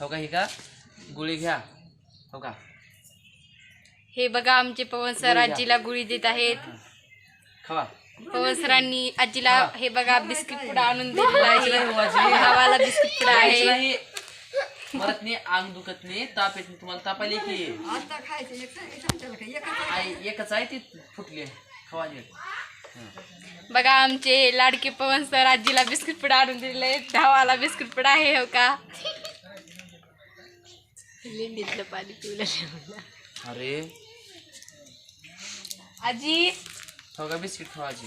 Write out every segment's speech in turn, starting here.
हो का हे का? गुळी घ्या. हो का? हे बघा आमचे पवन सर आजीला गुळी देत आहेत. खावा. पवन सरांनी आजीला हे बघा बिस्किट पुडा आणून दिलेला नाही आहे. भावाला बिस्किट पुडा आहे. नाही मरत नाही अंग दुखत नाही ताप येत नाही तुम्हाला ताप आली की? आई एकच आहे ती फुटली. खावा नीट बघा आमचे लाडके पवन सर आजीला बिस्किट पुडा आणून दिलेले आहेत. भावाला बिस्किट पुडा आहे हो का? लिंडीतलं पाणी पिवलं अरे. आजी. हो का बिस्किट खावाची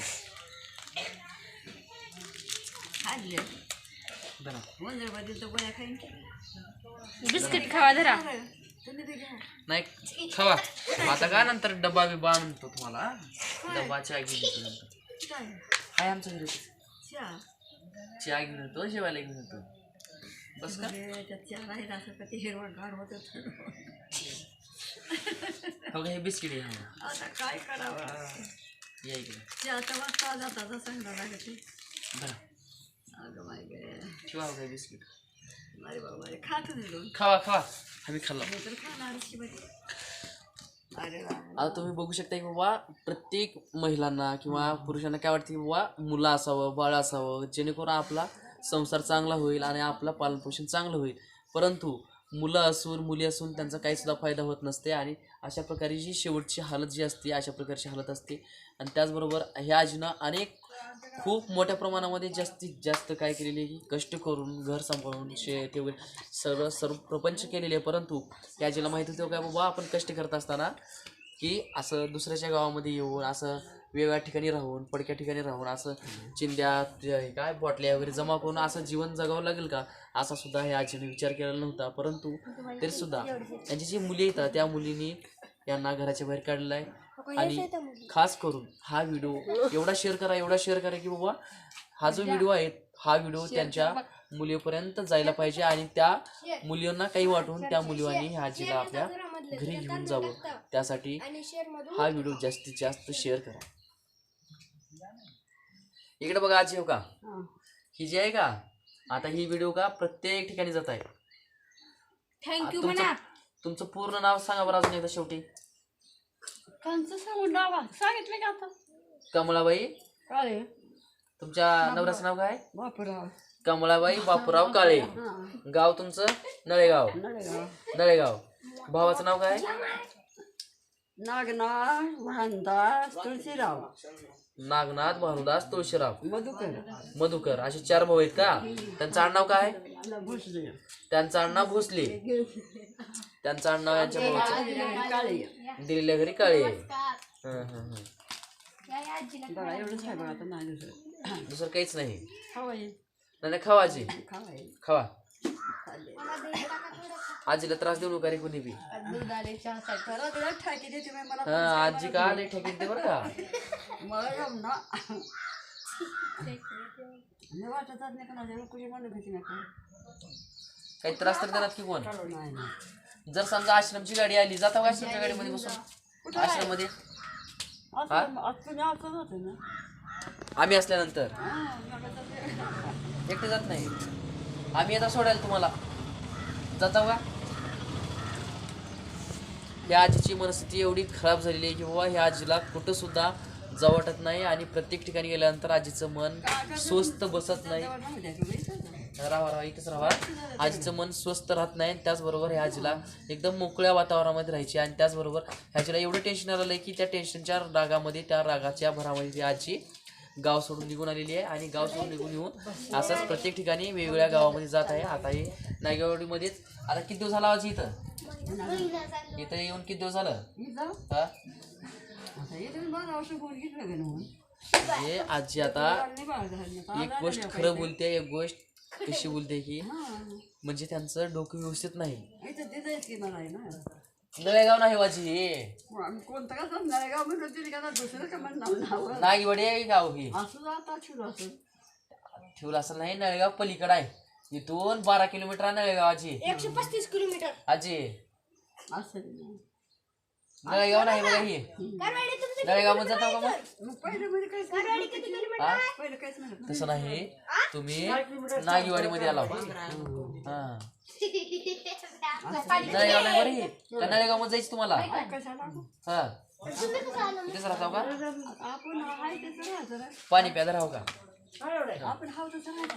खाल्ले धरा. बदल तर गोळ्या खाईन बिस्किट खावा धरा. तुम्ही बी घ्या. नाही खावा. आता का नंतर डबा बिबा आणतो तुम्हाला? डबा चहा घेऊन येतो नंतर. काय? हाय आमच्या घरी. चहा? चहा घेऊन येतो जेवायला घेऊन येतो. बस का चहा राहिला असं का ते हिरवळ गार होत हो का? हे बिस्किट आहे. आता काय करावं? या इकडे. चहाचा वाजता जाता लागत आहे. अगं माय गे. ठेवा हो बिस्किट. अरे बाबा अरे खात दिलो खावा खावा. आम्ही खाल्ला. तर खाणार शिवाय. अरे आता तुम्ही बघू शकता की बाबा प्रत्येक महिलांना किंवा पुरुषांना काय वाटतं की बाबा मुलं असावं बाळ असावं जेणेकरून आपला संसार चांगला होईल आणि आपलं पालनपोषण चांगलं होईल. परंतु मुलं असून मुली असून त्यांचा काहीसुद्धा फायदा होत नसते आणि अशा प्रकारे जी शेवटची हालत जी असते अशा प्रकारची हालत असते. आणि त्याचबरोबर ह्या आजीनं अनेक खूप मोठ्या प्रमाणामध्ये जास्तीत जास्त काय केलेली की कष्ट करून घर सांभाळून शे वगैरे सर्व सर्व प्रपंच केलेले. आहे परंतु त्या आजीला माहिती होतं काय बाबा आपण कष्ट करत असताना की असं दुसऱ्याच्या गावामध्ये येऊन असं वेगवेगळ्या ठिकाणी राहून पडक्या ठिकाणी राहून असं चिंध्या ते काय बॉटल्या वगैरे जमा करून असं जीवन जगावं लागेल का? असा सुद्धा ह्या आजीने विचार केलेला नव्हता. परंतु तरी सुद्धा त्यांची जी मुली येतात त्या मुलींनी यांना घराच्या बाहेर काढलेलं आहे. आणि खास करून हा व्हिडिओ एवढा शेअर करा एवढा शेअर करा की बाबा हा जो व्हिडिओ आहे हा व्हिडिओ त्यांच्या मुलीपर्यंत जायला पाहिजे आणि त्या मुलींना काही वाटून त्या मुलीवानी ह्या आजीला आपल्या घरी घेऊन जावं. त्यासाठी हा व्हिडिओ जास्तीत जास्त शेअर करा. इकडे बघा आजी हो का? ही. जी आहे का? आता ही व्हिडिओ का प्रत्येक ठिकाणी जात आहे. थँक्यू तुमचं म्हणा. तुमचं पूर्ण नाव सांगा बरं अजून एकदा शेवटी. कंच सांगून डावा. सांगितलं का आता. तुमच्या नवऱ्याचं नाव काय? बापराव. कमळाबाई बापूराव काळे. गाव तुमचं? नळेगाव. नळेगाव. नळेगाव. भावाचं नाव काय? नागनाथ भानदास तुळशीराव. नागनाथ भानुदास तुळशीराव. मधुकर. मधुकर. असे चार भाऊ आहेत का? त्यांचं आडनाव काय? भोसले. त्यांचं आडनाव भोसले. त्यांचं आडनाव यांच्या भावाचं. काळे. दिलेल्या घरी काळे. हं, हं, हं. बघा एवढंच आहे बघा आता नाही दुसरं. दुसरं काहीच नाही. खावाय नाही नाही, खावा आजी. खावाय खावा. खाल्ले आजीला त्रास देऊ नका रे कोणी बी. खरं तुला ठाकी देते मी मला हा आजी का आले ठेकीत दे बरं का? मला जम ना. मी वाटत नाही कोणाच्या कुणी म्हणून घेते नाही काही त्रास तर देणार की कोण? नाही नाही. जर समजा आश्रमची गाडी आली जाता का आश्रमच्या गाडीमध्ये बसून? आश्रममध्ये असं आज तुम्ही असंच होते ना. आम्ही असल्यानंतर? हा, मला तर ते- एकटे जात नाही. आम्ही येता सोडायला तुम्हाला. जाता का? ह्या आजीची मनस्थिती एवढी खराब झालेली आहे की बाबा ह्या आजीला कुठंसुद्धा जाऊ वाटत नाही आणि प्रत्येक ठिकाणी गेल्यानंतर आजीचं मन स्वस्त बसत नाही. इथंच राहा राहा इथंच राहा. आजीचं मन स्वस्त राहत नाही आणि त्याचबरोबर ह्या आजीला एकदम मोकळ्या वातावरणामध्ये राहायची आणि त्याचबरोबर ह्या आजीला एवढं टेन्शन आलेलं आहे की त्या टेन्शनच्या रागामध्ये त्या रागाच्या भरामध्ये ती आजी गाव सोडून निघून आलेली आहे आणि गाव सोडून निघून येऊन असंच प्रत्येक ठिकाणी वेगवेगळ्या गावामध्ये जात आहे आता हे नागेवाडीमध्येच आता किती दिवस झाला आजी इथं? इथं येऊन किती दिवस झालं? हा? हे आजी आता एक गोष्ट खरं बोलते एक गोष्ट कशी बोलते की हा. म्हणजे त्यांचं डोकं व्यवस्थित नाही. नळेगाव नाही हे आम्ही कोणतं का समजा गाव म्हणलं तरी का दुसरं का म्हणणार नाव नागीवाडी आहे गाव हे असं जाता शिरू असं ठेवलं असं नाही नळेगाव पलीकडे आहे. इथून बारा किलोमीटर आहे नळेगाव आजी एकशे पस्तीस किलोमीटर. आजी. असं. नळेगाव नाही बघा. ही. जातो का मग तसं नाही. तुम्ही नागेवाडीमध्ये आला हा. नळेगाव नाही बरं ही. का जायचं तुम्हाला? हा. तुम्ही का? पाणी प्यायला राहू हो का?